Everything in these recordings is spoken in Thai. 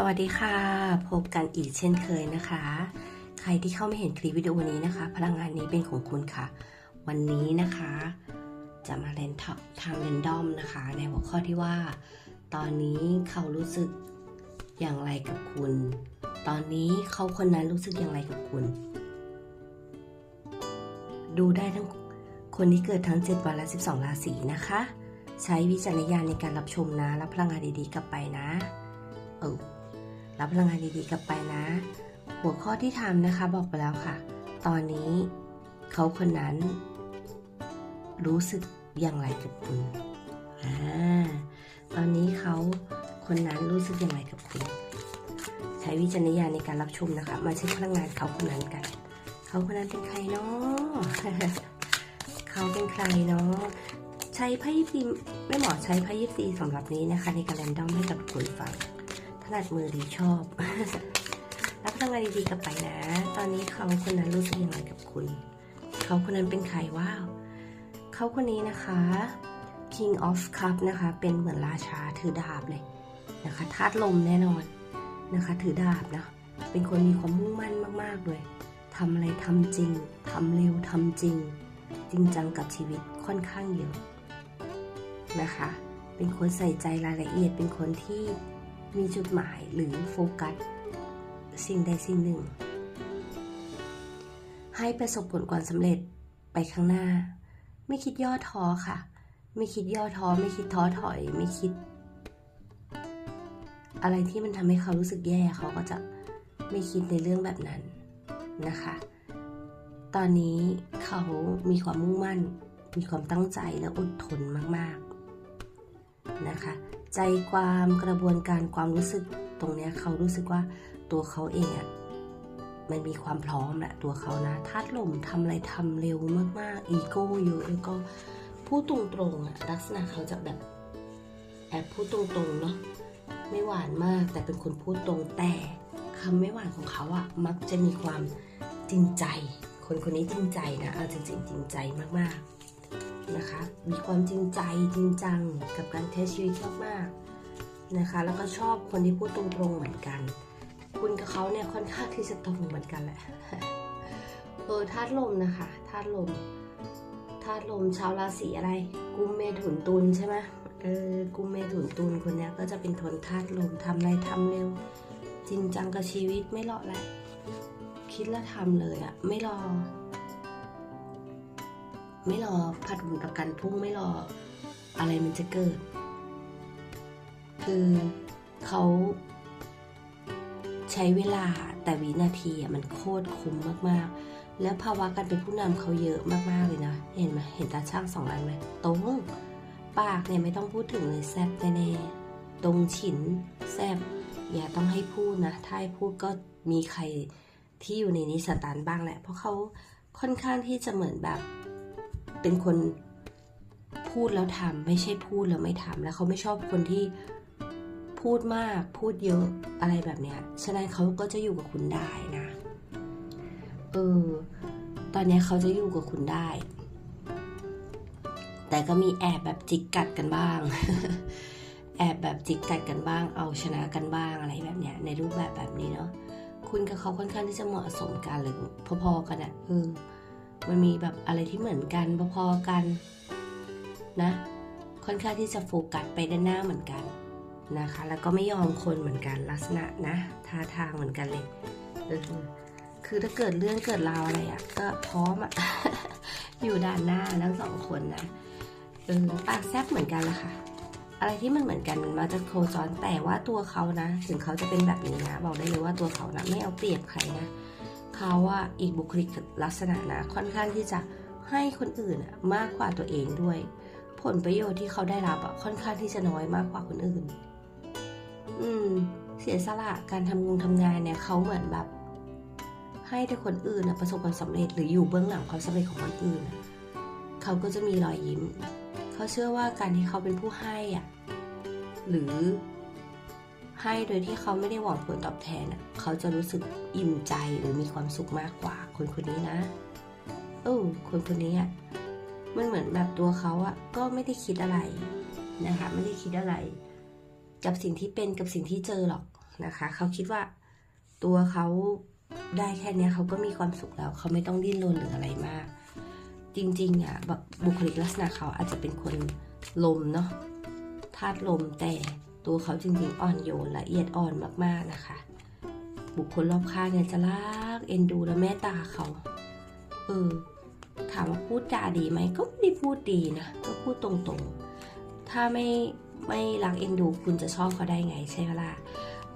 สวัสดีค่ะ พบกันอีกเช่นเคยนะคะ ใครที่เข้าไม่เห็นคลิปวิดีโอนี้นะคะ พลังงานนี้เป็นของคุณค่ะ วันนี้นะคะ จะมาเล่นทางเรนดอมนะคะ ในหัวข้อที่ว่า ตอนนี้เขารู้สึกอย่างไรกับคุณ ตอนนี้เขาคนนั้นรู้สึกอย่างไรกับคุณ ดูได้ทั้งคนที่เกิดทั้ง 7 วันและ 12 ราศีนะคะ ใช้วิจารณญาณในการรับชมนะ รับพลังงานดีๆกลับไปนะ เออ รับพลังงานดีๆกลับไปนะ หัวข้อที่ทำนะคะบอกไปแล้วค่ะ ตอนนี้เขาคนนั้น รู้สึกอย่างไรกับคุณอ่าตอนนี้เขาคนนั้นรู้สึกอย่างไรกับคุณ ใช้วิจารณญาณในการรับชมนะคะ มาเช็คพลังงานเขาคนนั้นกัน เขาคนนั้นเป็นใครเนาะเขาเป็นใครเนาะใช้ไพ่ยิปซีไม่เหมาะใช้ไพ่ยิปซีสำหรับนี้นะคะ ในการแรนดอมให้กับคุณฟัง นัดมือดีชอบ รับพลังงานดีๆกลับไปนะ ตอนนี้เขาคนนั้นรู้สึกยังไงกับคุณ เขาคนนั้นเป็นใครว้าว เขาคนนี้นะคะ King of Cup นะคะ เป็นเหมือนราชาถือดาบเลยนะคะธาตุลมแน่นอนนะคะ ถือดาบนะ เป็นคนมีความมุ่งมั่นมากๆเลยทำอะไรทำจริงทำเร็วทำจริง จริงจังกับชีวิตค่อนข้างเยอะนะคะ เป็นคนใส่ใจรายละเอียดเป็นคนที่ มีจุดหมายหรือโฟกัสสิ่งใดสิ่งหนึ่ง ให้ประสบผลความสำเร็จไปข้างหน้า ไม่คิดย่อท้อค่ะ ไม่คิดย่อท้อ ไม่คิดท้อถอย ไม่คิด อะไรที่มันทำให้เขารู้สึกแย่เขาก็จะไม่คิดในเรื่องแบบนั้นนะคะ ตอนนี้เขามีความมุ่งมั่น มีความตั้งใจและอดทนมาก ๆ นะคะ ใจความกระบวนการความรู้สึกตรงเนี้ยเขารู้สึกว่าตัวเขาเองอะมันมีความพร้อมแหละตัวเขานะธาตุลมทำอะไรทำเร็วมากๆ อีโก้เยอะแล้วก็พูดตรงๆอะลักษณะเขาจะแบบแอบพูดตรงๆเนาะไม่หวานมากแต่เป็นคนพูดตรงแต่คำไม่หวานของเขาอะมักจะมีความจริงใจ คนคนนี้จริงใจนะเอาจริงๆจริงใจมากๆ นะคะ มีความจริงใจจริงจังกับการใช้ชีวิตมากๆนะคะ แล้วก็ชอบคนที่พูดตรงๆเหมือนกัน คุณกับเขาเนี่ยค่อนข้างที่จะตรงเหมือนกันแหละเออธาตุลมนะคะธาตุลมธาตุลมชาวราศีอะไร กุมเมถุนตุลใช่ไหมเออกุมเมถุนตุลคนนี้ก็จะเป็นทนธาตุลมทำอะไรทำเร็ว จริงจังกับชีวิตไม่รอแหละคิดแล้วทำเลยอะไม่รอ ไม่รอผัดบุญประกันพรุ่งไม่รออะไรมันจะเกิด คือเขาใช้เวลาแต่วินาทีอะมันโคตรคุ้มมากๆ แล้วภาวะการเป็นผู้นำเขาเยอะมากๆเลยนะ เห็นไหมเห็นตาช่างสองอันไหมตรงปากเนี่ยไม่ต้องพูดถึงเลยแซบแน่ๆตรงฉินแซบอย่าต้องให้พูดนะ ถ้าให้พูดก็มีใครที่อยู่ในนี้สตันบ้างแหละ เพราะเขาค่อนข้างที่จะเหมือนแบบ เป็นคนพูดแล้วทำไม่ใช่พูดแล้วไม่ทำแล้วเขาไม่ชอบคนที่พูดมากพูดเยอะอะไรแบบเนี้ย ฉะนั้นเขาก็จะอยู่กับคุณได้นะ เออ ตอนนี้เขาจะอยู่กับคุณได้ แต่ก็มีแอบแบบจิกกัดกันบ้าง แอบแบบจิกกัดกันบ้าง เอาชนะกันบ้างอะไรแบบเนี้ย ในรูปแบบแบบนี้เนาะ คุณกับเขาค่อนข้างที่จะเหมาะสมกันหรือพอๆกันอะเออ มันมีแบบอะไรที่เหมือนกันพอๆกันนะ ค่อนข้างที่จะโฟกัสไปด้านหน้าเหมือนกันนะคะ แล้วก็ไม่ยอมคนเหมือนกันลักษณะนะท่าทางเหมือนกันเลยคือถ้าเกิดเรื่องเกิดราวอะไรอะ่ะก็พร้อมอะอยู่ด้านหน้าทั้งสองคนนะเออปากแซบเหมือนกันละค่ะ อะไรที่มันเหมือนกันมันมาจะโคจรแต่ว่าตัวเขานะ ถึงเขาจะเป็นแบบนี้นะ บอกได้เลยว่าตัวเขานะไม่เอาเปรียบใครนะ เขาว่าอีกบุคลิกลักษณะนะค่อนข้างที่จะให้คนอื่นมากกว่าตัวเองด้วย ผลประโยชน์ที่เขาได้รับอะค่อนข้างที่จะน้อยมากกว่าคนอื่น อืม เสียสละการทำงงทำงานเนี่ยเขาเหมือนแบบ ให้แต่คนอื่นนะประสบความสำเร็จหรืออยู่เบื้องหลังความสำเร็จของคนอื่นนะเขาก็จะมีรอยยิ้ม เขาเชื่อว่าการที่เขาเป็นผู้ให้อะหรือ ให้โดยที่เขาไม่ได้หวังผลตอบแทนเขาจะรู้สึกอิ่มใจหรือมีความสุขมากกว่า คนคนนี้นะเออคนคนนี้อะมันเหมือนแบบตัวเขาอะก็ไม่ได้คิดอะไรนะคะ ไม่ได้คิดอะไร กับสิ่งที่เป็นกับสิ่งที่เจอหรอกนะคะ เขาคิดว่าตัวเขาได้แค่นี้เขาก็มีความสุขแล้ว เขาไม่ต้องดิ้นรนหรืออะไรมาก จริงๆอะบุคลิกลักษณะเขาอาจจะเป็นคนลมเนาะธาตุลมแต่ ตัวเขาจริงๆอ่อนโยนละเอียดอ่อนมากๆนะคะ บุคคลรอบข้างเนี่ยจะรักเอ็นดูและเมตตาเขา เออ ถามว่าพูดจาดีไหมก็ไม่ได้พูดดีนะก็พูดตรงๆ ถ้าไม่ไม่รักเอ็นดูคุณจะชอบเขาได้ไงใช่ไหมล่ะ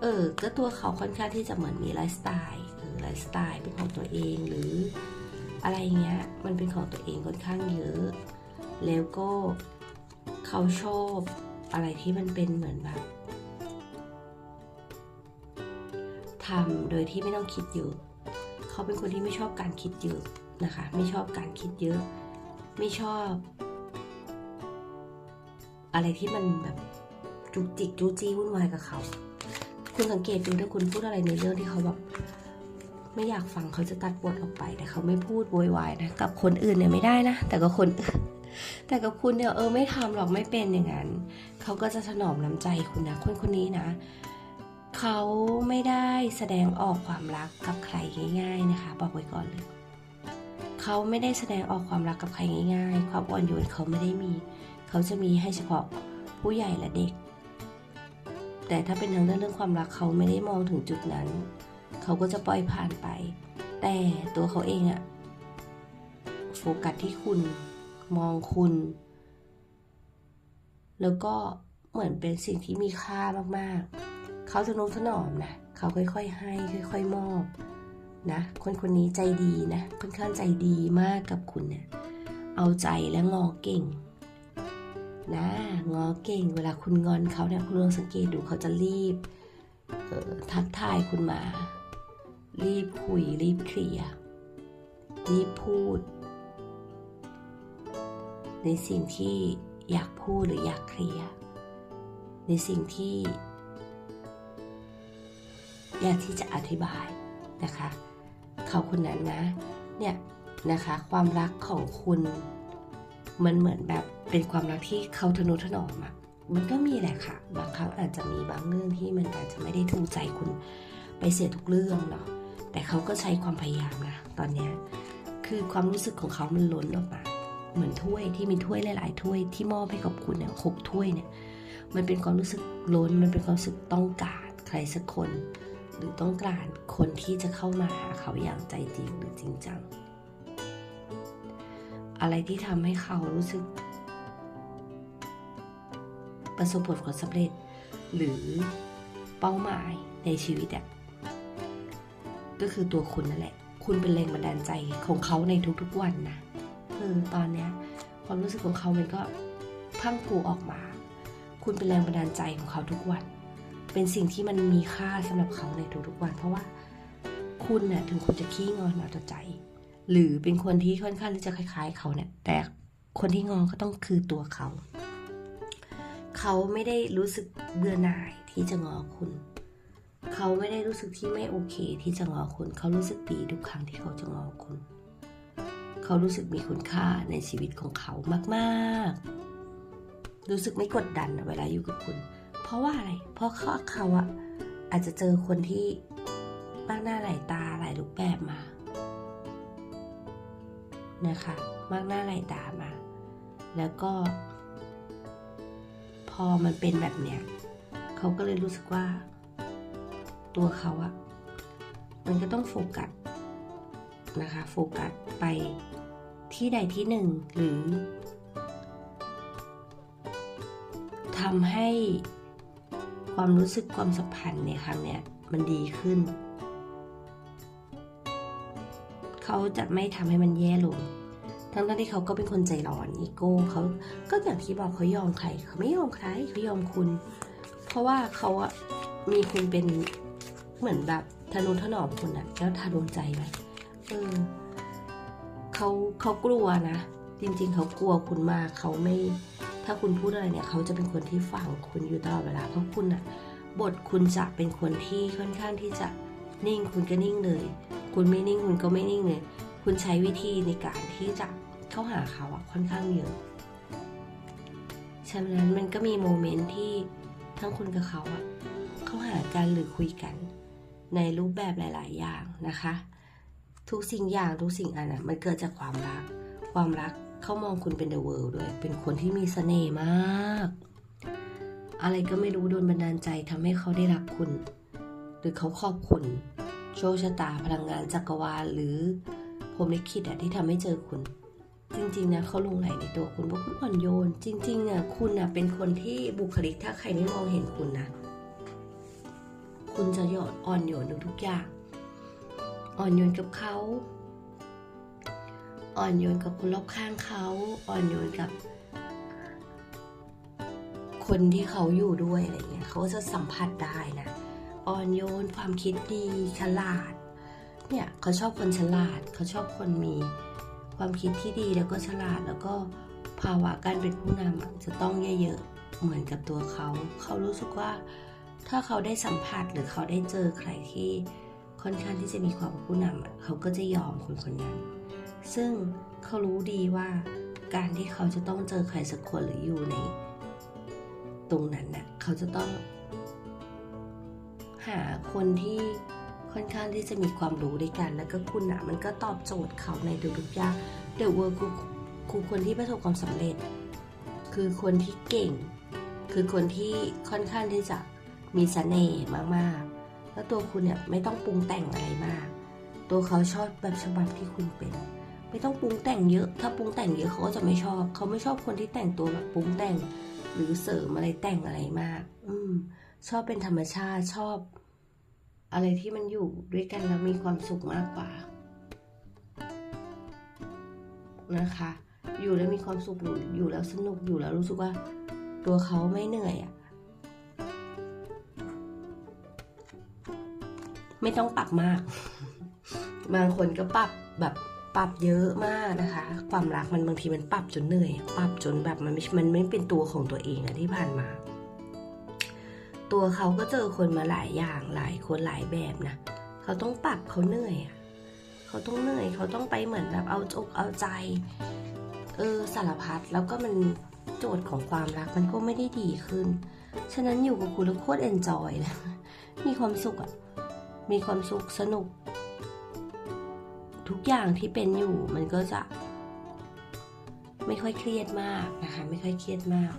เออ ก็ตัวเขาค่อนข้างที่จะเหมือนมีไลฟ์สไตล์เออไลฟ์สไตล์เป็นของตัวเองหรือ อะไรเงี้ย มันเป็นของตัวเองค่อนข้างเยอะ แล้วก็เขาชอบ อะไรที่มันเป็นเหมือนแบบทำโดยที่ไม่ต้องคิดเยอะเขาเป็นคนที่ไม่ชอบการคิดเยอะนะคะ ไม่ชอบการคิดเยอะ ไม่ชอบ อะไรที่มันแบบจุกจิกจู้จี้วุ่นวายกับเขา คุณสังเกตดูถ้าคุณพูดอะไรในเรื่องที่เขาแบบไม่อยากฟังเขาจะตัดบทออกไป แต่เขาไม่พูดโวยวายนะ กับคนอื่นเนี่ยไม่ได้นะ แต่กับคนอื่นแต่กับคุณเนี่ยเออไม่ทำหรอกไม่เป็นอย่างนั้น เขาก็จะถนอมน้ำใจคุณนะคนคนนี้นะ เขาไม่ได้แสดงออกความรักกับใครง่าย ๆนะคะ บอกไว้ก่อนเลยเขาไม่ได้แสดงออกความรักกับใครง่ายๆ ความอ่อนโยนเขาไม่ได้มี เขาจะมีให้เฉพาะผู้ใหญ่และเด็ก แต่ถ้าเป็นทางด้านเรื่องความรักเขาไม่ได้มองถึงจุดนั้น เขาก็จะปล่อยผ่านไป แต่ตัวเขาเองอะโฟกัสที่คุณ มองคุณ แล้วก็เหมือนเป็นสิ่งที่มีค่ามากๆ เขาจะนุถนอมนะ เขาค่อยๆ ให้ ค่อยๆ มอบนะ คนคนนี้ใจดีนะ ค่อนข้างใจดีมากกับคุณเนี่ย เอาใจและงอเก่งนะงอเก่ง เวลาคุณงอนเขาเนี่ยคุณลองสังเกตดูเขาจะรีบออทักทายคุณมา รีบคุย รีบเคลียร์รีบพูด ในสิ่งที่ อยากพูดหรืออยากเคลียร์ในสิ่งที่ อยากที่จะอธิบายนะคะ เขาคนนั้นนะเนี่ยนะคะความรักของคุณมันเหมือนแบบเป็นความรักที่เขาทนุถนอมอะมันก็มีแหละค่ะ บางครั้งอาจจะมีบางเรื่องที่มันอาจจะไม่ได้ถูกใจคุณไปเสียทุกเรื่องเนาะแต่เขาก็ใช้ความพยายามนะตอนเนี้ยคือความรู้สึกของเขามันล้นออกมา เหมือนถ้วยที่มีถ้วยหลาย ๆ ถ้วยที่มอบให้กับคุณเนี่ยหกถ้วยเนี่ย มันเป็นความรู้สึกล้น มันเป็นความรู้สึกต้องการใครสักคน หรือต้องการคนที่จะเข้ามาหาเขาอย่างใจจริงหรือจริงจัง อะไรที่ทำให้เขารู้สึก ประสบผลความสำเร็จ หรือเป้าหมายในชีวิตอะก็คือตัวคุณนั่นแหละ คุณเป็นแรงบันดาลใจของเขาในทุกๆวันนะ คือตอนเนี้ยความรู้สึกของเขามันก็พังพรูออกมา คุณเป็นแรงบันดาลใจของเขาทุกวัน เป็นสิ่งที่มันมีค่าสำหรับเขาในทุกๆวัน เพราะว่าคุณน่ะถึงคุณจะขี้งอนเอาแต่ใจ หรือเป็นคนที่ค่อนข้างที่จะคล้าย ๆ เขาเนี่ย แต่คนที่งอนก็ต้องคือตัวเขา เขาไม่ได้รู้สึกเบื่อหน่ายที่จะงอคุณ เขาไม่ได้รู้สึกที่ไม่โอเคที่จะงอคุณ เขารู้สึกดีทุกครั้งที่เขาจะงอคุณ เขารู้สึกมีคุณค่าในชีวิตของเขามากๆ รู้สึกไม่กดดันเวลาอยู่กับคุณ เพราะว่าอะไร เพราะเขาเขาอะอาจจะเจอคนที่มากหน้าหลายตาหลายรูปแบบมา นะคะ มากหน้าหลายตามา แล้วก็ พอมันเป็นแบบเนี้ยเขาก็เลยรู้สึกว่า ตัวเขาอะมันก็ต้องโฟกัสนะคะ โฟกัสไป ที่ใดที่หนึ่ง หรือทำให้ความรู้สึกความสัมพันธ์ในครั้งเนี้ยมันดีขึ้น เขาจะไม่ทำให้มันแย่ลงทั้งที่เขาก็เป็นคนใจร้อนอีโก้เขาก็อย่างที่บอกเขายอมใคร เขาไม่ยอมใครเขายอมคุณ เพราะว่าเขาอะมีคุณเป็นเหมือนแบบทนุถนอมคุณอะแล้วทาดวงใจไหมเออ เขาเขากลัวนะ จริงๆ เขากลัวคุณมากเขาไม่ ถ้าคุณพูดอะไรเนี่ย เขาจะเป็นคนที่ฟังคุณอยู่ตลอดเวลา เพราะคุณอะบทคุณจะเป็นคนที่ค่อนข้างที่จะนิ่งคุณก็นิ่งเลย คุณไม่นิ่งคุณก็ไม่นิ่งเลย คุณใช้วิธีในการที่จะเข้าหาเขาอะค่อนข้างเยอะฉะนั้นมันก็มีโมเมนต์ที่ทั้งคุณกับเขาอะเขเข้าหากันหรือคุยกัน ในรูปแบบหลาย ๆ อย่างนะคะ ทุกสิ่งอย่างทุกสิ่งอันน่ะมันเกิดจากความรัก ความรักเขามองคุณเป็นเดอะเวิลด์ด้วย เป็นคนที่มีเสน่ห์มาก อะไรก็ไม่รู้โดนบันดาลใจทำให้เขาได้รักคุณ หรือเขาขอบคุณ โชคชะตาพลังงานจักรวาลหรือพรหมลิขิตอะที่ทำให้เจอคุณ จริงๆนะเขาลงไหลในตัวคุณเพราะคุณอ่อนโยน จริงๆอะคุณอะเป็นคนที่บุคลิกถ้าใครไม่มองเห็นคุณนะคุณจะยอดอ่อนโยนในทุกอย่าง อ่อนโยนกับเขา อ่อนโยนกับคนรอบข้างเขา อ่อนโยนกับ คนที่เขาอยู่ด้วยอะไรเงี้ยเขาจะสัมผัสได้นะ อ่อนโยนความคิดดีฉลาด เนี่ยเขาชอบคนฉลาด เขาชอบคนมีความคิดที่ดีแล้วก็ฉลาดแล้วก็ภาวะการเป็นผู้นำจะต้องเยอะๆเหมือนกับตัวเขา เขารู้สึกว่าถ้าเขาได้สัมผัสหรือเขาได้เจอใครที่ ค่อนข้างที่จะมีความผู้นำเขาก็จะยอมคนคนนั้น ซึ่งเขารู้ดีว่าการที่เขาจะต้องเจอใครสักคนหรืออยู่ใน ตรงนั้นน่ะเขาจะต้อง หาคนที่ค่อนข้างที่จะมีความรู้ด้วยกัน แล้วก็คุณอะมันก็ตอบโจทย์เขาในทุกๆอย่างเดอะเวิร์คือคือคนที่ประสบความสำเร็จ คือคนที่เก่ง คือคนที่ค่อนข้างที่จะมีเสน่ห์มากๆ แล้วตัวคุณเนี่ยไม่ต้องปรุงแต่งอะไรมาก ตัวเขาชอบแบบฉบับที่คุณเป็น ไม่ต้องปรุงแต่งเยอะ ถ้าปรุงแต่งเยอะเขาก็จะไม่ชอบ เขาไม่ชอบคนที่แต่งตัวแบบปรุงแต่ง หรือเสริมอะไรแต่งอะไรมาก อืม ชอบเป็นธรรมชาติชอบ อะไรที่มันอยู่ด้วยกันแล้วมีความสุขมากกว่า นะคะ อยู่แล้วมีความสุขอยู่แล้วสนุกอยู่แล้วรู้สึกว่า ตัวเขาไม่เหนื่อยอะ่ะ ไม่ต้องปรับมาก บางคนก็ปรับแบบปรับเยอะมากนะคะ ความรักมันบางทีมันปรับจนเหนื่อย ปรับจนแบบมันไม่มันไม่เป็นตัวของตัวเองอะที่ผ่านมา ตัวเขาก็เจอคนมาหลายอย่างหลายคนหลายแบบนะเขาต้องปรับเขาเหนื่อยอะเขาต้องเหนื่อยเขาต้องไปเหมือนแบบเอาอกเอาใจ เออสารพัดแล้วก็มันโจทย์ของความรักมันก็ไม่ได้ดีขึ้น ฉะนั้นอยู่กับคุณแล้วโคตรเอนจอยเลยมีความสุขอะ มีความสุขสนุก ทุกอย่างที่เป็นอยู่มันก็จะ ไม่ค่อยเครียดมากนะคะ ไม่ค่อยเครียดมาก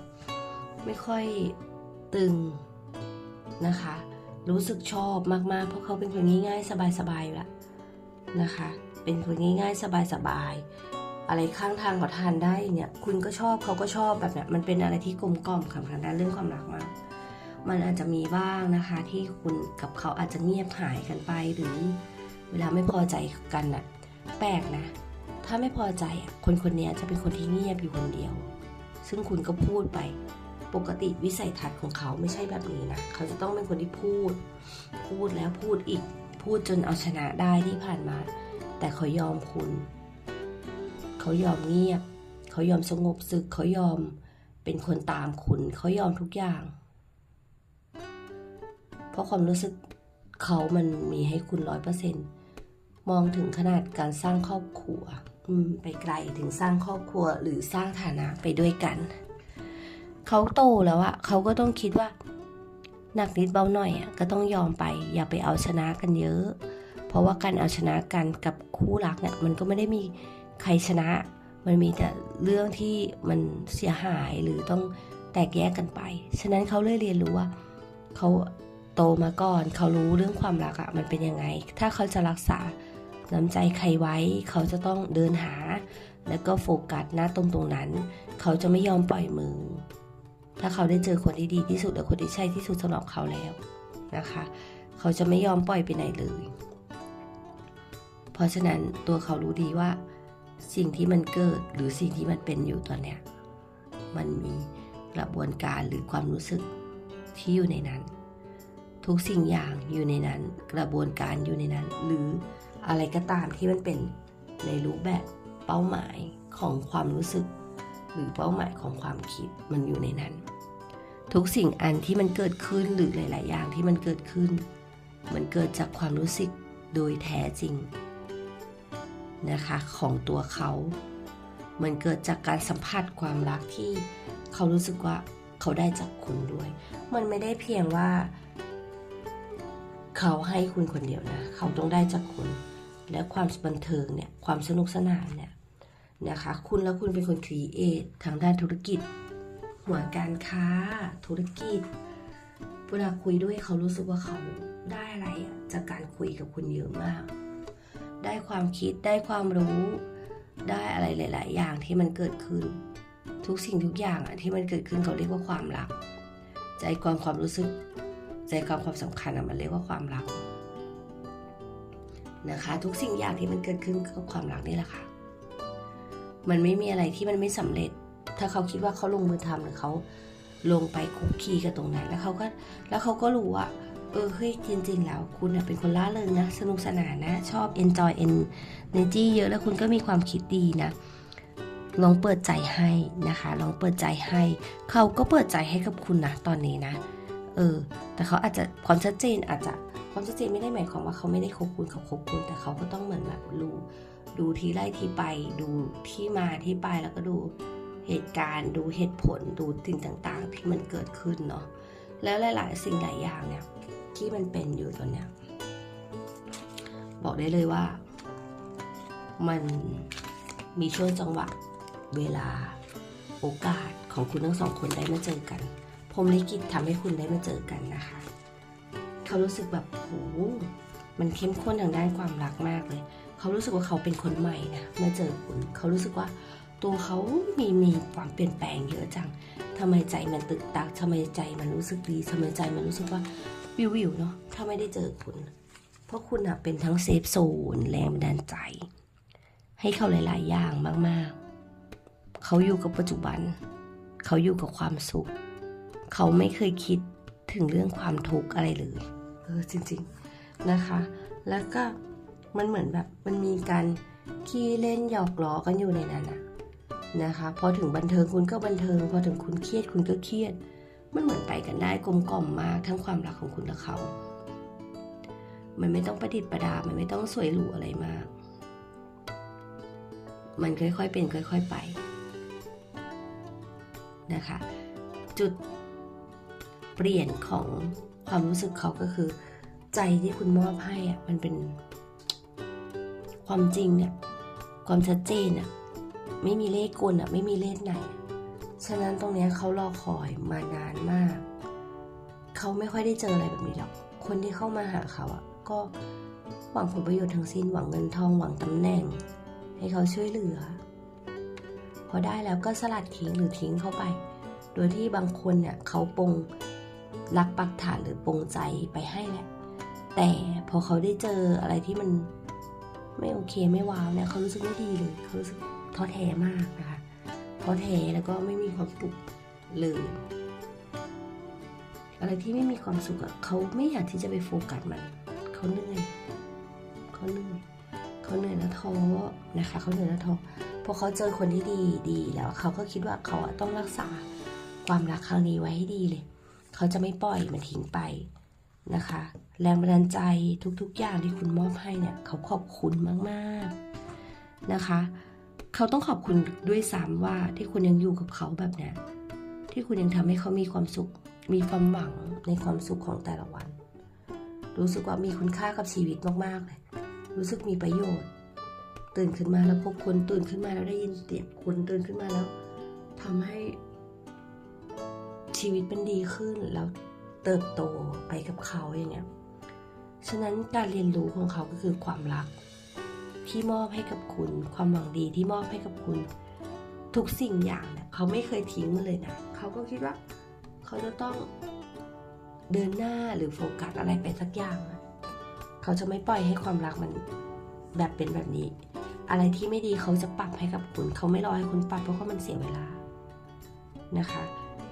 ไม่ค่อยตึงนะคะ รู้สึกชอบมากๆ เพราะเขาเป็นคนง่ายๆ สบายๆอยู่แล้วนะคะ เป็นคนง่ายๆ สบายๆ อะไรข้างทางเขาทานได้เนี่ย คุณก็ชอบเขาก็ชอบแบบเนี้ยมันเป็นอะไรที่กลมกล่อมค่ะทางด้านเรื่องความรักมาก มันอาจจะมีบ้างนะคะ ที่คุณกับเขาอาจจะเงียบหายกันไปหรือเวลาไม่พอใจกันน่ะแปลกนะ ถ้าไม่พอใจอะคนคนนี้จะเป็นคนที่เงียบอยู่คนเดียว ซึ่งคุณก็พูดไป ปกติวิสัยทัศน์ของเขาไม่ใช่แบบนี้นะ เขาจะต้องเป็นคนที่พูด พูดแล้วพูดอีก พูดจนเอาชนะได้ที่ผ่านมา แต่เขายอมคุณ เขายอมเงียบ เขายอมสงบศึก เขายอมเป็นคนตามคุณ เขายอมทุกอย่าง เพราะความรู้สึกเขามันมีให้คุณร้อยเปอร์เซ็นต์มองถึงขนาดการสร้างครอบครัว อืม ไปไกลถึงสร้างครอบครัวหรือสร้างฐานะไปด้วยกัน เขาโตแล้วอะเขาก็ต้องคิดว่าหนักนิดเบาหน่อยอะก็ต้องยอมไป อย่าไปเอาชนะกันเยอะ เพราะว่าการเอาชนะกันกับคู่รักเนี่ยมันก็ไม่ได้มีใครชนะ มันมีแต่เรื่องที่มันเสียหายหรือต้องแตกแยกกันไป ฉะนั้นเขาเลยเรียนรู้ว่าเขา โตมาก่อน เขารู้เรื่องความรักอะมันเป็นยังไง ถ้าเขาจะรักษาน้ำใจใครไว้ เขาจะต้องเดินหา แล้วก็โฟกัสนะตรงตรงนั้น เขาจะไม่ยอมปล่อยมือ ถ้าเขาได้เจอคนที่ดีที่สุดและคนที่ใช่ที่สุดสำหรับเขาแล้วนะคะ เขาจะไม่ยอมปล่อยไปไหนเลย เพราะฉะนั้นตัวเขารู้ดีว่า สิ่งที่มันเกิดหรือสิ่งที่มันเป็นอยู่ตอนเนี้ยมันมีกระบวนการหรือความรู้สึกที่อยู่ในนั้น ทุกสิ่งอย่างอยู่ในนั้น กระบวนการอยู่ในนั้น หรืออะไรก็ตามที่มันเป็นในรูปแบบเป้าหมายของความรู้สึก หรือเป้าหมายของความคิดมันอยู่ในนั้น ทุกสิ่งอันที่มันเกิดขึ้นหรือหลาย ๆ อย่างที่มันเกิดขึ้น มันเกิดจากความรู้สึกโดยแท้จริงนะคะของตัวเขา มันเกิดจากการสัมผัสความรักที่เขารู้สึกว่าเขาได้จากคุณด้วย มันไม่ได้เพียงว่า เขาให้คุณคนเดียวนะ เขาต้องได้จากคุณ และความบันเทิงเนี่ย ความสนุกสนานเนี่ยนะคะ คุณแล้วคุณเป็นคนครีเอททางด้านธุรกิจ หัวการค้า ธุรกิจ เวลาคุยด้วยเขารู้สึกว่าเขาได้อะไรจากการคุยกับคุณเยอะมาก ได้ความคิด ได้ความรู้ ได้อะไรหลาย ๆ อย่างที่มันเกิดขึ้น ทุกสิ่งทุกอย่างที่มันเกิดขึ้นเขาเรียกว่าความรัก ใจความความรู้สึก ใจความความสำคัญอะมันเรียกว่าความรักนะคะ ทุกสิ่งอย่างที่มันเกิดขึ้นก็ความรักนี่แหละค่ะ มันไม่มีอะไรที่มันไม่สำเร็จ ถ้าเขาคิดว่าเขาลงมือทำหรือเขาลงไปคุกคีกับตรงนั้นแล้วเขาก็แล้วเขาก็รู้ว่าเออเฮ้ยจริง ๆ แล้วคุณน่ะเป็นคนล่าเริงนะสนุกสนานนะ ชอบ enjoy energy เยอะแล้วคุณก็มีความคิดดีนะลองเปิดใจให้นะคะ ลองเปิดใจให้ เขาก็เปิดใจให้กับคุณนะตอนนี้นะ เออ แต่เขาอาจจะความชัดเจนอาจจะความชัดเจนไม่ได้หมายความว่าเขาไม่ได้คบคุณเขาคบคุณแต่เขาก็ต้องเหมือนแบบรู้ดูที่ไล่ที่ไป ดูที่มาที่ไปแล้วก็ดูเหตุการณ์ ดูเหตุผลดูสิ่งต่างๆ ที่มันเกิดขึ้นเนาะแล้วหลาย ๆ สิ่งหลายอย่างเนี่ยที่มันเป็นอยู่ตอนเนี้ยบอกได้เลยว่า มันมีช่วงจังหวะเวลาโอกาสของคุณทั้งสองคนได้มาเจอกัน พรมลิขิตทำให้คุณได้มาเจอกันนะคะ เขารู้สึกแบบโหมันเข้มข้นทางด้านความรักมากเลย เขารู้สึกว่าเขาเป็นคนใหม่นะเมื่อเจอคุณเขารู้สึกว่าตัวเขามีมีความเปลี่ยนแปลงเยอะจังทำไมใจมันตึกตักทำไมใจมันรู้สึกดีทำไมใจมันรู้สึกว่าวิววิวเนาะถ้าไม่ได้เจอคุณ เพราะคุณอะเป็นทั้งเซฟโซนแรงบันดาลใจ ให้เขาหลาย ๆ อย่างมาก ๆ เขาอยู่กับปัจจุบัน เขาอยู่กับความสุข เขาไม่เคยคิดถึงเรื่องความทุกข์อะไรเลย เออจริงๆนะคะ แล้วก็มันเหมือนแบบมันมีการขี้เล่นหยอกล้อกันอยู่ในนั้นอะนะคะพอถึงบันเทิงคุณก็บันเทิง พอถึงคุณเครียดคุณก็เครียด มันเหมือนไปกันได้กลมกล่อมมากทั้งความรักของคุณและเขา มันไม่ต้องประดิษฐ์ประดา มันไม่ต้องสวยหรูอะไรมาก มันค่อยๆเป็นค่อย ๆไปนะคะ จุด เปลี่ยนของความรู้สึกเขาก็คือ ใจที่คุณมอบให้อะมันเป็น ความจริงเนี่ยความชัดเจนอะไม่มีเลขกลอะไม่มีเลขไหน ฉะนั้นตรงนี้เขารอคอยมานานมาก เขาไม่ค่อยได้เจออะไรแบบนี้หรอกคนที่เข้ามาหาเขาอะก็หวังผลประโยชน์ทั้งสิ้นหวังเงินทองหวังตำแหน่ง ให้เขาช่วยเหลือ พอได้แล้วก็สลัดทิ้งหรือทิ้งเข้าไป โดยที่บางคนเนี่ยเขาปง รักปักฐานหรือปรงใจไปให้แหละ แต่พอเขาได้เจออะไรที่มันไม่โอเคไม่ว้าวเนี่ยเขารู้สึกไม่ดีเลยเขารู้สึกท้อแท้มากนะคะท้อแท้แล้วก็ไม่มีความสุขเลยอะไรที่ไม่มีความสุขอะเขาไม่อยากที่จะไปโฟกัสมันเขาเหนื่อยเขาเหนื่อยเขาเหนื่อยแล้วท้อนะคะเขาเหนื่อยแล้วท้อพอเขาเจอคนที่ดีดีแล้วเขาก็คิดว่าเขาต้องรักษาความรักครั้งนี้ไว้ให้ดีเลย เขาจะไม่ปล่อยมันทิ้งไปนะคะ แรงบันดาลใจทุกๆ อย่างที่คุณมอบให้เนี่ยเขาขอบคุณมากๆนะคะ เขาต้องขอบคุณด้วยซ้ำว่าที่คุณยังอยู่กับเขาแบบเนี้ยที่คุณยังทำให้เขามีความสุข มีความหวังในความสุขของแต่ละวัน รู้สึกว่ามีคุณค่ากับชีวิตมากๆเลยรู้สึกมีประโยชน์ ตื่นขึ้นมาแล้วพบคนตื่นขึ้นมาแล้วได้ยินเสียงคนตื่นขึ้นมาแล้วทำให้ ชีวิตมันดีขึ้นแล้วเติบโตไปกับเขาอย่างเงี้ย ฉะนั้นการเรียนรู้ของเขาก็คือความรัก ที่มอบให้กับคุณ ความหวังดีที่มอบให้กับคุณ ทุกสิ่งอย่างเนี่ยเขาไม่เคยทิ้งมันเลยนะ เขาก็คิดว่า เขาจะต้องเดินหน้าหรือโฟกัสอะไรไปสักอย่าง เขาจะไม่ปล่อยให้ความรักมันแบบเป็นแบบนี้ อะไรที่ไม่ดีเขาจะปรับให้กับคุณ เขาไม่รอให้คุณปรับเพราะว่ามันเสียเวลานะคะ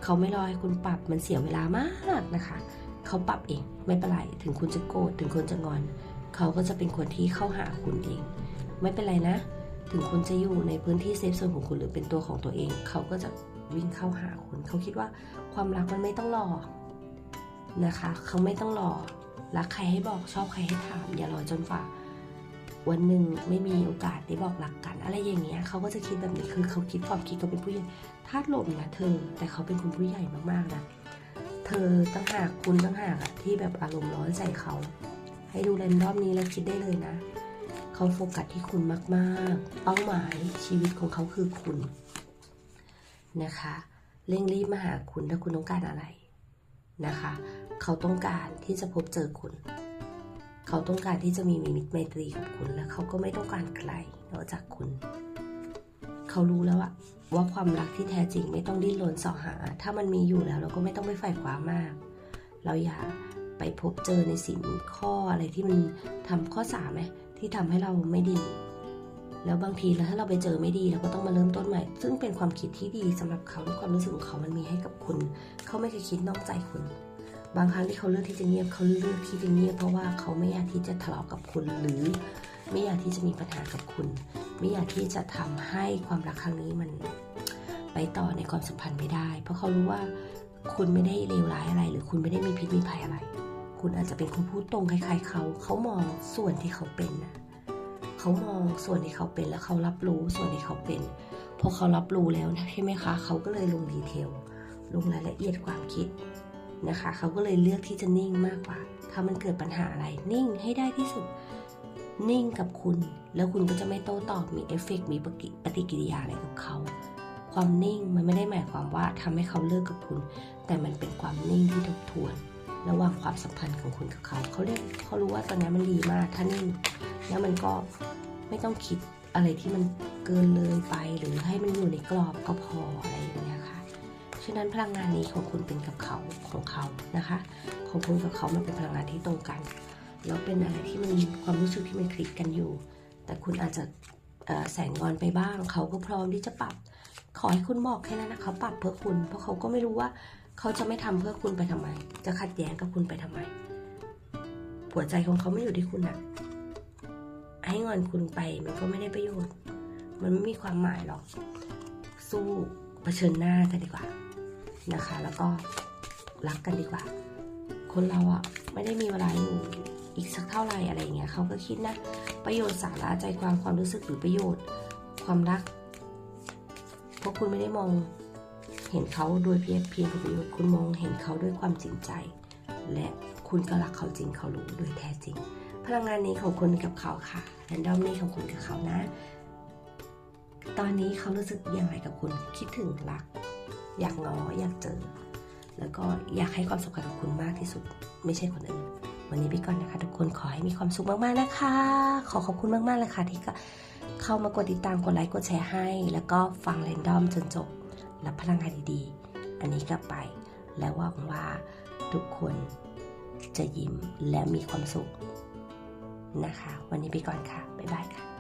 เขาไม่รอให้คุณปรับมันเสียเวลามากนะคะ เขาปรับเองไม่เป็นไรถึงคุณจะโกรธถึงคุณจะงอน เขาก็จะเป็นคนที่เข้าหาคุณเอง ไม่เป็นไรนะ ถึงคุณจะอยู่ในพื้นที่เซฟโซนของคุณหรือเป็นตัวของตัวเอง เขาก็จะวิ่งเข้าหาคุณ เขาคิดว่าความรักมันไม่ต้องรอนะคะ เขาไม่ต้องรอรักใครให้บอกชอบใครให้ถาม อย่ารอจนฝ่าวันหนึ่งไม่มีโอกาสได้บอกรักกัน อะไรอย่างเงี้ยเขาก็จะคิดแบบนี้คือเขาคิดความคิดเขาเป็นผู้ใหญ่ ธาตุลมนะเธอ แต่เขาเป็นคนผู้ใหญ่มากๆนะเธอตั้งหากคุณตั้งหากอะที่แบบอารมณ์ร้อนใส่เขา ให้ดูแรนดอมนี้แล้วคิดได้เลยนะ เขาโฟกัสที่คุณมากๆ เป้าหมายชีวิตของเขาคือคุณนะคะเร่งรีบมาหาคุณถ้าคุณต้องการอะไรนะคะ เขาต้องการที่จะพบเจอคุณ เขาต้องการที่จะมีมิตรไมตรีกับคุณและเขาก็ไม่ต้องการใครนอกจากคุณ เขารู้แล้วอะว่าความรักที่แท้จริงไม่ต้องดิ้นรนสาะหา ถ้ามันมีอยู่แล้วเราก็ไม่ต้องไปใฝ่คว้ามาก เราอย่าไปพบเจอในสิ่งข้ออะไรที่มันทำข้อสามไหมที่ทำให้เราไม่ดี แล้วบางทีแล้วถ้าเราไปเจอไม่ดีเราก็ต้องมาเริ่มต้นใหม่ ซึ่งเป็นความคิดที่ดีสำหรับเขาด้วยความรู้สึกของเขามันมีให้กับคุณ เขาไม่เคยคิดนอกใจคุณ บางครั้งที่เขาเลือกที่จะเงียบเขาเลือกที่จะเงียบเพราะว่าเขาไม่อยากที่จะทะเลาะกับคุณหรือ ไม่อยากที่จะมีปัญหากับคุณ ไม่อยากที่จะทำให้ความรักครั้งนี้มันไปต่อในความสัมพันธ์ไม่ได้ เพราะเขารู้ว่าคุณไม่ได้เลวร้ายอะไร หรือคุณไม่ได้มีพิษมีภัยอะไร คุณอาจจะเป็นคนพูดตรงคล้ายๆ เขา เขามองส่วนที่เขาเป็นนะเขามองส่วนที่เขาเป็นแล้วเขารับรู้ส่วนที่เขาเป็นพอเขารับรู้แล้วนะใช่ไหมคะเขาก็เลยลงดีเทลลงรายละเอียดความคิดนะคะ เขาก็เลยเลือกที่จะนิ่งมากกว่า ถ้ามันเกิดปัญหาอะไรนิ่งให้ได้ที่สุด นิ่งกับคุณ แล้วคุณก็จะไม่โต้ตอบมีเอฟเฟกต์มีปฏิกิริยาอะไรกับเขา ความนิ่งมันไม่ได้หมายความว่าทำให้เขาเลิกกับคุณ แต่มันเป็นความนิ่งที่ทบทวน ระหว่างความสัมพันธ์ของคุณกับเขา เขาเรียกเขารู้ว่าตอนนี้มันดีมากถ้านิ่ง แล้วมันก็ไม่ต้องคิดอะไรที่มันเกินเลยไปหรือให้มันอยู่ในกรอบก็พออะไรอย่างเงี้ยค่ะ ฉะนั้นพลังงานนี้ของคุณเป็นกับเขาของเขานะคะ ของคุณกับเขามันเป็นพลังงานที่ตรงกัน แล้วเป็นอะไรที่มันความรู้สึกที่มันคลิกกันอยู่ แต่คุณอาจจะแสงงอนไปบ้าง เขาก็พร้อมที่จะปรับ ขอให้คุณบอกแค่นั้นนะเขาปรับเพื่อคุณ เพราะเขาก็ไม่รู้ว่าเขาจะไม่ทำเพื่อคุณไปทำไม จะขัดแย้งกับคุณไปทำไม หัวใจของเขาไม่อยู่ที่คุณอะให้งอนคุณไปมันก็ไม่ได้ประโยชน์ มันไม่มีความหมายหรอก สู้เผชิญหน้ากันดีกว่านะคะ แล้วก็รักกันดีกว่า คนเราอะไม่ได้มีเวลาอยู่ อีกสักเท่าไหร่อะไรอย่างเงี้ยเขาก็คิดนะ ประโยชน์สาระใจความความรู้สึกหรือประโยชน์ ความรัก เพราะคุณไม่ได้มองเห็นเขาโดยเพียงเพียงผลประโยชน์คุณมองเห็นเขาด้วยความจริงใจ และคุณก็รักเขาจริงเขารู้โดยแท้จริง พลังงานนี้ของคุณกับเขาค่ะแรนดอมนี้ของคุณกับเขานะ ตอนนี้เขารู้สึกอย่างไรกับคุณคิดถึงรัก อยากง้ออยากเจอ แล้วก็อยากให้ความสำคัญกับคุณมากที่สุด ไม่ใช่คนอื่น วันนี้ไปก่อนนะคะ ทุกคนขอให้มีความสุขมากๆนะคะ ขอขอบคุณมากๆเลยค่ะที่เข้ามากดติดตามกดไลค์กดแชร์ให้ แล้วก็ฟังเรนดอมจนจบรับพลังงานดีๆ อันนี้กลับไป และหวังว่าทุกคนจะยิ้มและมีความสุขนะคะ วันนี้ไปก่อนค่ะ บ๊ายบายค่ะ